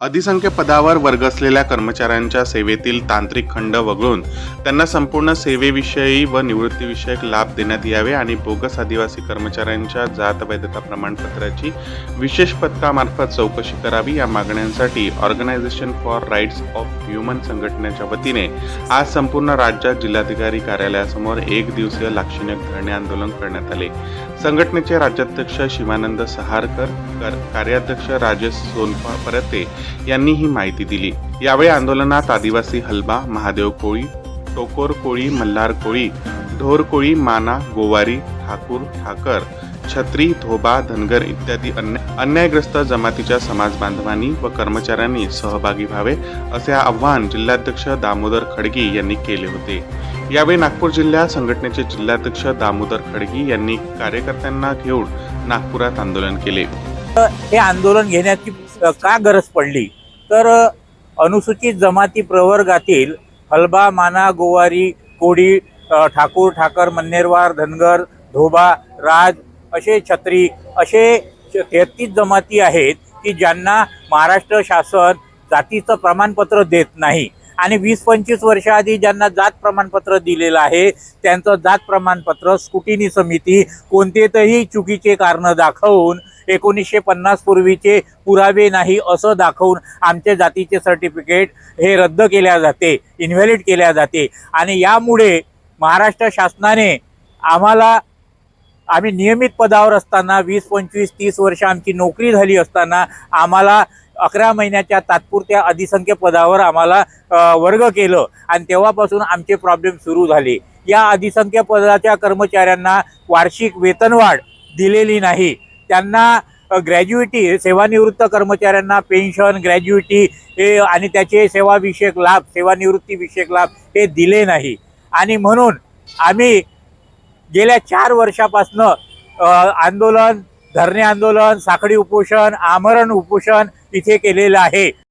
अधिसंख्य पदावर वर्ग असलेल्या कर्मचाऱ्यांच्या सेवेतील तांत्रिक खंड वगळून त्यांना संपूर्ण सेवेविषयी व निवृत्तीविषयक लाभ देण्यात यावे आणि बोगस आदिवासी कर्मचाऱ्यांच्या जात वैधता प्रमाणपत्राची विशेष पथकामार्फत चौकशी करावी या मागण्यांसाठी organisation for rights of human संघटनेच्या वतीने आज संपूर्ण राज्यात जिल्हाधिकारी कार्यालयासमोर एक दिवसीय लाक्षणिक धरणे आंदोलन करण्यात आले. संघटनेचे राज्याध्यक्ष शिवानंद सहारकर कार्याध्यक्ष राजेश सोनपा परते यांनी ही माहिती दिली. यावेळी आंदोलनात आदिवासी हलबा महादेव कोळी टोकोर कोळी मल्हार कोळी ढोर कोळी माना गोवारी ठाकूर ठाकर छत्री धोबा धनगर इत्यादी अन्य अन्यायग्रस्त जमातीच्या समाज बांधवांनी व कर्मचाऱ्यांनी सहभागी व्हावे असे आव्हान जिल्हाध्यक्ष दामोदर खडगी यांनी केले होते. यावेळी नागपूर जिल्हा संघटनेचे जिल्हाध्यक्ष दामोदर खडगी यांनी कार्यकर्त्यांना घेऊन नागपुरात आंदोलन केले. हे आंदोलन घेण्याची का गरज पडली? तर अनुसूचित जमाती प्रवर्गातील हलबा माना गोवारी कोडी ठाकूर ठाकर मन्नेरवार धनगर धोबा राज असे छत्री असे तेहतीस जमाती आहेत की ज्यांना महाराष्ट्र शासन जातीचं प्रमाणपत्र देत नाही. आणि वीस पंचवीस वर्षाआधी ज्यांना जात प्रमाणपत्र दिलेलं आहे त्यांचं जात प्रमाणपत्र स्कुटिनी समिती कोणतेही चुकीचे कारण दाखवून एकोणीसशे पन्नास पूर्वीचे पुरावे नाही असं दाखवून आमच्या जातीचे सर्टिफिकेट हे रद्द केल्या जाते इन्व्हॅलिड केल्या जाते. आणि यामुळे महाराष्ट्र शासनाने आम्हाला आम्ही नियमित पदावर असताना वीस पंचवीस तीस वर्ष आमची नोकरी झाली असताना आम्हाला अकरा महिन्याच्या तात्पुरत्या अधिसंख्य पदावर आम्हाला वर्ग केलं आणि तेव्हापासून आमचे प्रॉब्लेम सुरू झाले. या अधिसंख्य पदाच्या कर्मचाऱ्यांना वार्षिक वेतनवाढ दिलेली नाही. त्यांना ग्रॅज्युएटी सेवानिवृत्त कर्मचाऱ्यांना पेन्शन ग्रॅज्युएटी हे आणि त्याचे सेवाविषयक लाभ सेवानिवृत्तीविषयक लाभ हे दिले नाही. आणि म्हणून आम्ही गेल्या चार वर्षापासनं आंदोलन धरणे आंदोलन साखळी उपोषण आमरण उपोषण इथे केलेलं आहे.